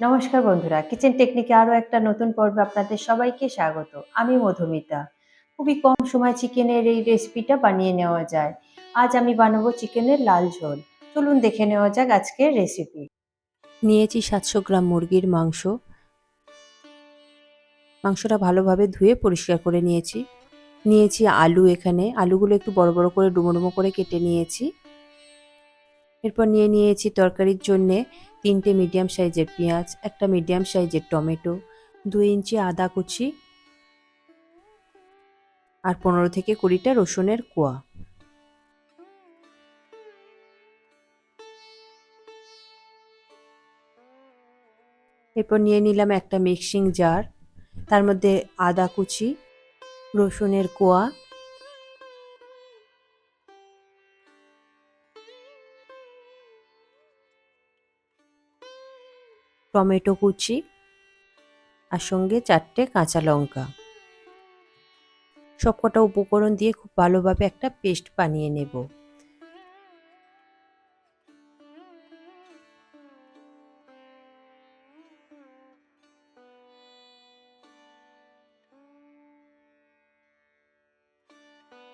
নমস্কার বন্ধুরা কিচেন টেকনিকে আরও একটা নতুন পর্বে আপনাদের সবাইকে স্বাগত। আমি মধুমিতা। খুবই কম সময় চিকেনের এই রেসিপিটা বানিয়ে নেওয়া যায়। আজ আমি বানাবো চিকেনের লাল ঝোল। চলুন দেখে নেওয়া যাক আজকের রেসিপি নিয়েছি সাতশো গ্রাম মুরগির মাংস। মাংসটা ভালোভাবে ধুয়ে পরিষ্কার করে নিয়েছি। নিয়েছি আলু এখানে। আলুগুলো একটু বড় বড় করে ডুমো ডুমো করে কেটে নিয়েছি। এরপর নিয়ে নিয়েছি তরকারির জন্যে তিনটে মিডিয়াম সাইজের পেঁয়াজ, একটা মিডিয়াম সাইজের টমেটো, দুই ইঞ্চি আদা কুচি আর পনেরো থেকে কুড়িটা রসুনের কোয়া। এরপর নিয়ে নিলাম একটা মিক্সিং জার তার মধ্যে আদা কুচি, রসুনের কোয়া টমেটো কুচি আর সঙ্গে চারটে কাঁচা লঙ্কা। সবকটা উপকরণ দিয়ে খুব ভালোভাবে একটা পেস্ট বানিয়ে নেব।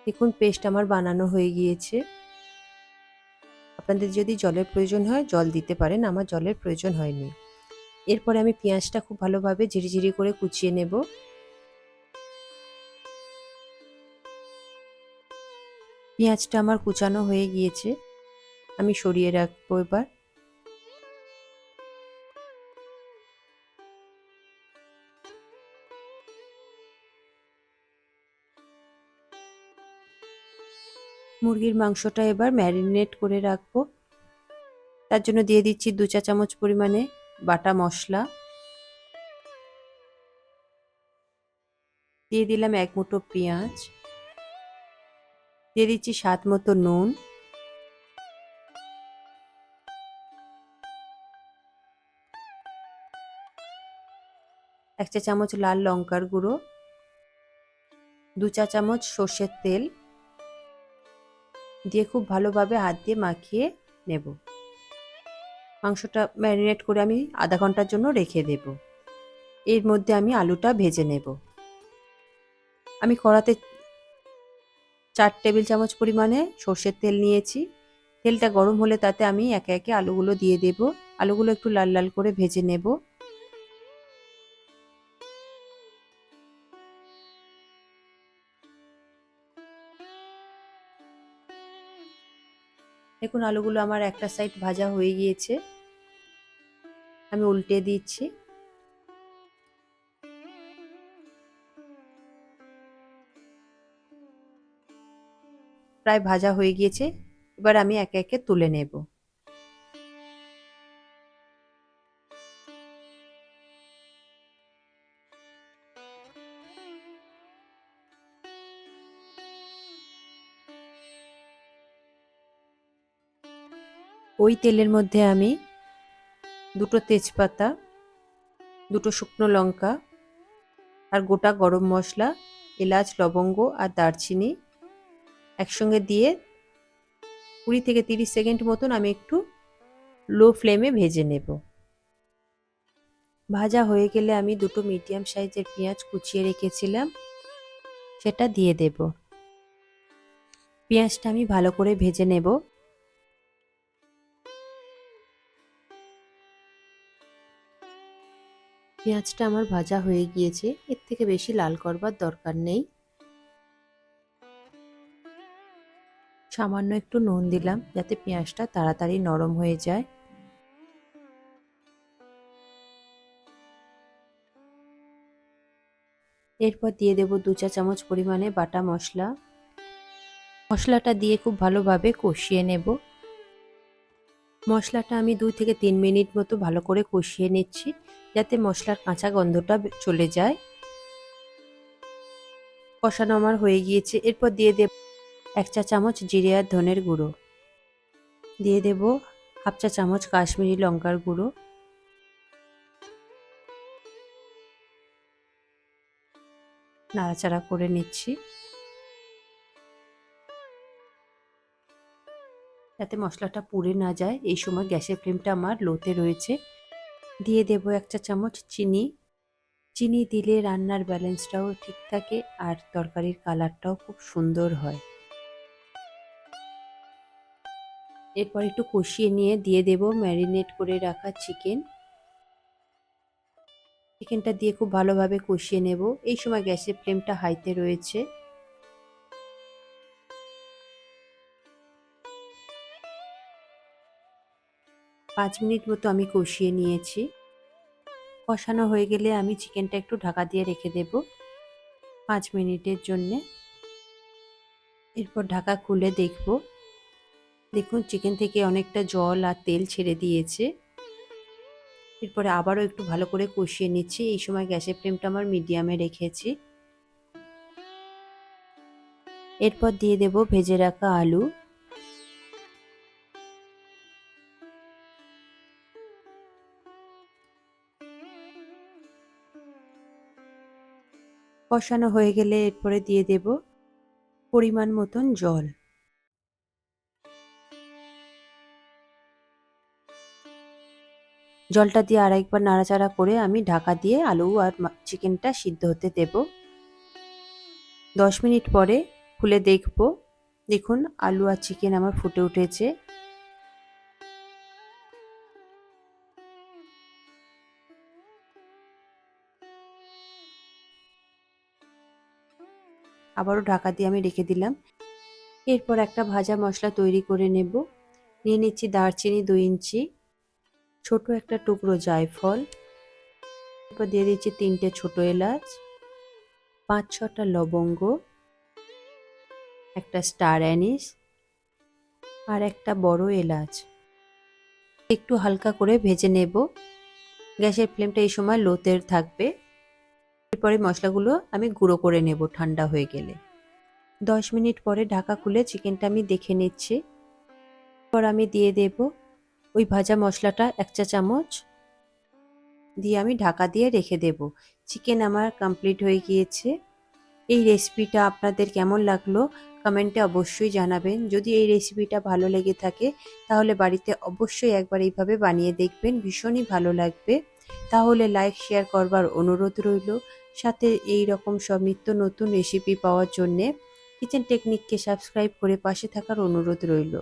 দেখুন, পেস্ট আমার বানানো হয়ে গিয়েছে। আপনাদের যদি জলের প্রয়োজন হয়, জল দিতে পারেন, আমার জলের প্রয়োজন হয়নি। এরপরে আমি পেঁয়াজটা খুব ভালোভাবে ঝিরিঝিরি করে কুচিয়ে নেব। পেঁয়াজটা আমার কুচানো হয়ে গিয়েছে, আমি সরিয়ে রাখব এবার। মুরগির মাংসটা এবার ম্যারিনেট করে রাখব। তার জন্য দিয়ে দিচ্ছি দু চা চামচ পরিমাণে বাটা মশলা। দিয়ে দিলাম এক মুঠো পেঁয়াজ। দিয়ে দিচ্ছি স্বাদ মতো নুন। এক চা চামচ লাল লঙ্কার গুঁড়ো। দু চা চামচ সর্ষের তেল। দিয়ে খুব ভালোভাবে হাত দিয়ে মাখিয়ে নেব। মাংসটা ম্যারিনেট করে আমি আধা ঘণ্টার জন্য রেখে দেব। এর মধ্যে আমি আলুটা ভেজে নেব। আমি কড়াতে চার টেবিল চামচ পরিমাণে সর্ষের তেল নিয়েছি। তেলটা গরম হলে তাতে আমি একে একে আলুগুলো দিয়ে দেব। আলুগুলো একটু লাল লাল করে ভেজে নেব। দেখুন, আলুগুলো আমার একটা সাইড ভাজা হয়ে গিয়েছে। আমি উল্টে দিচ্ছি। প্রায় ভাজা হয়ে গিয়েছে, এবার আমি একে একে তুলে নেব। ওই তেলের মধ্যে আমি দুটো তেজপাতা, দুটো শুকনো লঙ্কা আর গোটা গরম মশলা, এলাচ, লবঙ্গ আর দারচিনি একসঙ্গে দিয়ে কুড়ি থেকে তিরিশ সেকেন্ড মতন আমি একটু লো ফ্লেমে ভেজে নেব। ভাজা হয়ে গেলে আমি দুটো মিডিয়াম সাইজের পেঁয়াজ কুচিয়ে রেখেছিলাম, সেটা দিয়ে দেব। পেঁয়াজটা আমি ভালো করে ভেজে নেব। পেঁয়াজটা আমার ভাজা হয়ে গিয়েছে। এর থেকে বেশি লাল করবার দরকার নেই। সামান্য একটু নুন দিলাম যাতে পেঁয়াজটা তাড়াতাড়ি নরম হয়ে যায়। এরপর দিয়ে দেব দু চা চামচ পরিমাণে বাটা মশলা। মশলাটা দিয়ে খুব ভালোভাবে কষিয়ে নেব। মশলাটা আমি দুই থেকে তিন মিনিট মতো ভালো করে কষিয়ে নিচ্ছি। যাতে মশলার কাঁচা গন্ধটা চলে যায়। কষানো আমার হয়ে গিয়েছে। এরপর দিয়ে দেব এক চা চামচ জিরে আর ধনের গুঁড়ো। দিয়ে দেব হাফ চা চামচ কাশ্মীরি লঙ্কার গুঁড়ো। নাড়াচাড়া করে নিচ্ছি। যাতে মশলাটা পুড়ে না যায়। এই সময় গ্যাসের ফ্লেমটা আমার লোতে রয়েছে। দিয়ে দেবো এক চা চামচ চিনি। চিনি দিলে রান্নার ব্যালেন্সটাও ঠিক থাকে আর তরকারির কালারটাও খুব সুন্দর হয়। এরপর একটু কষিয়ে নিয়ে দিয়ে দেব ম্যারিনেট করে রাখা চিকেন। চিকেনটা দিয়ে খুব ভালোভাবে কষিয়ে নেব। এই সময় গ্যাসের ফ্লেমটা হাইতে রয়েছে। পাঁচ মিনিট মতো আমি কষিয়ে নিয়েছি। কষানো হয়ে গেলে আমি চিকেনটা একটু ঢাকা দিয়ে রেখে দেব পাঁচ মিনিটের জন্যে। এরপর ঢাকা খুলে দেখব। দেখুন চিকেন থেকে অনেকটা জল আর তেল ছেড়ে দিয়েছে। এরপরে আবারও একটু ভালো করে কষিয়ে নিচ্ছি। এই সময় গ্যাসের ফ্লেমটা আমার মিডিয়ামে রেখেছি। এরপর দিয়ে দেব ভেজে রাখা আলু। কষানো হয়ে গেলে এরপরে দিয়ে দেব পরিমাণ মতন জল। জলটা দিয়ে আরেকবার নাড়াচাড়া করে আমি ঢাকা দিয়ে আলু আর চিকেনটা সিদ্ধ হতে দেব। দশ মিনিট পরে খুলে দেখব, দেখুন আলু আর চিকেন আমার ফুটে উঠেছে। আবারও ঢাকা দিয়ে আমি রেখে দিলাম। এরপর একটা ভাজা মশলা তৈরি করে নেব। নিয়ে নিচ্ছি দারচিনি দুই ইঞ্চি, ছোট একটা টুকরো জায়ফল, এরপর দিয়ে দিচ্ছি তিনটে ছোট এলাচ, পাঁচ ছটা লবঙ্গ, একটা স্টার অ্যানিস আর একটা বড় এলাচ। একটু হালকা করে ভেজে নেব। গ্যাসের ফ্লেমটা এই সময় লোতের থাকবে। এরপরে মশলাগুলো আমি গুঁড়ো করে নেব ঠান্ডা হয়ে গেলে। দশ মিনিট পরে ঢাকা খুলে চিকেনটা আমি দেখে নিচ্ছি। পর আমি দিয়ে দেব ওই ভাজা মশলাটা এক চা চামচ। দিয়ে আমি ঢাকা দিয়ে রেখে দেব। চিকেন আমার কমপ্লিট হয়ে গিয়েছে। এই রেসিপিটা আপনাদের কেমন লাগল কমেন্টে অবশ্যই জানাবেন। যদি এই রেসিপিটা ভালো লেগে থাকে, তাহলে বাড়িতে অবশ্যই একবার এইভাবে বানিয়ে দেখবেন। ভীষণই ভালো লাগবে। তাহলে লাইক, শেয়ার করবার অনুরোধ রইল। সাথে এই রকম সব নিত্য নতুন রেসিপি পাওয়ার জন্যে কিচেন টেকনিককে সাবস্ক্রাইব করে পাশে থাকার অনুরোধ রইল।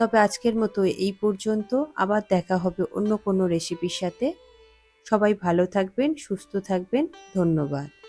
তবে আজকের মতো এই পর্যন্ত। আবার দেখা হবে অন্য কোনো রেসিপির সাথে। সবাই ভালো থাকবেন, সুস্থ থাকবেন। ধন্যবাদ।